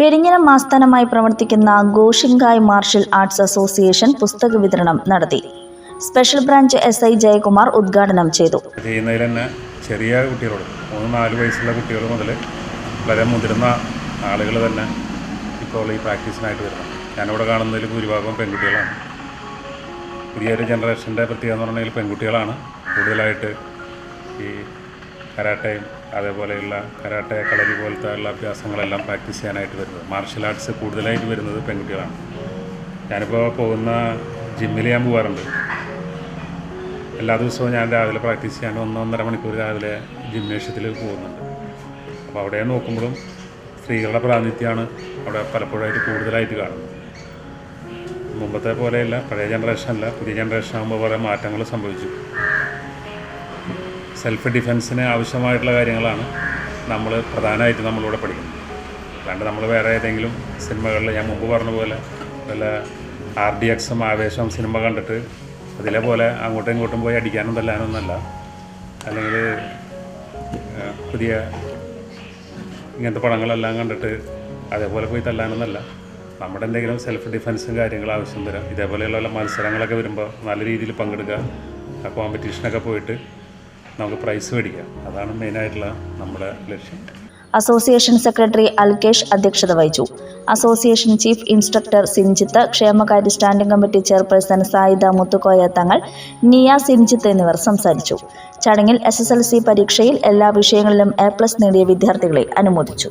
പെരിഞ്ഞനം ആസ്ഥാനമായി പ്രവർത്തിക്കുന്ന ഗോഷിങ്കായ് martial arts association പുസ്തക വിതരണം നടത്തി. Special branch S I Jayakumar ഉദ്ഘാടനം ചെയ്തു. ചെയ്യുന്നതിൽ തന്നെ ചെറിയ കുട്ടികളോട് മൂന്ന് നാല് വയസ്സുള്ള കുട്ടികൾ മുതൽ വളരെ മുതിർന്ന ആളുകൾ തന്നെ ഇപ്പോൾ ഈ പ്രാക്ടീസിനായിട്ട് വരുന്നത് ഞാനിവിടെ കാണുന്നതിൽ ഭൂരിഭാഗം പെൺകുട്ടികളാണ്. പുതിയൊരു ജനറേഷന്റെ പ്രത്യേകത എന്ന് പറഞ്ഞാൽ പെൺകുട്ടികളാണ് കൂടുതലായിട്ട് ഈ കരാട്ടയും അതേപോലെയുള്ള കരാട്ടെ കളരി പോലത്തെ ഉള്ള അഭ്യാസങ്ങളെല്ലാം പ്രാക്ടീസ് ചെയ്യാനായിട്ട് വരുന്നത്. മാർഷൽ ആർട്സ് കൂടുതലായിട്ട് വരുന്നത് പെൺകുട്ടികളാണ്. ഞാനിപ്പോൾ പോകുന്ന ജിമ്മിൽ ഞാൻ പോകാറുണ്ട് എല്ലാ ദിവസവും ഞാൻ രാവിലെ പ്രാക്ടീസ് ചെയ്യാൻ ഒന്നൊന്നര മണിക്കൂർ രാവിലെ ജിംനേഷ്യത്തിൽ പോകുന്നുണ്ട്. അപ്പോൾ അവിടെ നോക്കുമ്പോഴും സ്ത്രീകളുടെ പ്രാതിനിധ്യമാണ് അവിടെ പലപ്പോഴായിട്ട് കൂടുതലായിട്ട് കാണുന്നത്. മുമ്പത്തെ പോലെയല്ല പഴയ ജനറേഷനല്ല പുതിയ ജനറേഷൻ ആകുമ്പോൾ കുറേ മാറ്റങ്ങൾ സംഭവിച്ചു. സെൽഫ് ഡിഫെൻസിന് ആവശ്യമായിട്ടുള്ള കാര്യങ്ങളാണ് നമ്മൾ പ്രധാനമായിട്ട് നമ്മളിവിടെ പഠിക്കുന്നത്. അല്ലാണ്ട് നമ്മൾ വേറെ ഏതെങ്കിലും സിനിമകളിൽ ഞാൻ മുമ്പ് പറഞ്ഞ പോലെ വല്ല ആർ ഡി എക്സും ആവേശം സിനിമ കണ്ടിട്ട് അതിലെ പോലെ അങ്ങോട്ടും ഇങ്ങോട്ടും പോയി അടിക്കാനും തല്ലാനൊന്നല്ല അല്ലെങ്കിൽ പുതിയ ഇങ്ങനത്തെ പടങ്ങളെല്ലാം കണ്ടിട്ട് അതേപോലെ പോയി തല്ലാനൊന്നല്ല നമ്മുടെ എന്തെങ്കിലും സെൽഫ് ഡിഫെൻസും കാര്യങ്ങളും ആവശ്യം വരാം. ഇതേപോലെയുള്ള മത്സരങ്ങളൊക്കെ വരുമ്പോൾ നല്ല രീതിയിൽ പങ്കെടുക്കുക ആ കോമ്പറ്റീഷനൊക്കെ പോയിട്ട് നമുക്ക് പ്രൈസ് മേടിക്കാം. അതാണ് മെയിനായിട്ടുള്ള നമ്മുടെ ലക്ഷ്യം. അസോസിയേഷൻ സെക്രട്ടറി അൽകേഷ് അധ്യക്ഷത വഹിച്ചു. അസോസിയേഷൻ ചീഫ് ഇൻസ്ട്രക്ടർ സിൻജിത്ത് ക്ഷേമകാര്യ standing committee chairperson Saida Muthukoya Thangal നിയ സിൻജിത്ത് എന്നിവർ സംസാരിച്ചു. ചടങ്ങിൽ എസ് പരീക്ഷയിൽ എല്ലാ വിഷയങ്ങളിലും എ പ്ലസ് നേടിയ വിദ്യാർത്ഥികളെ അനുമോദിച്ചു.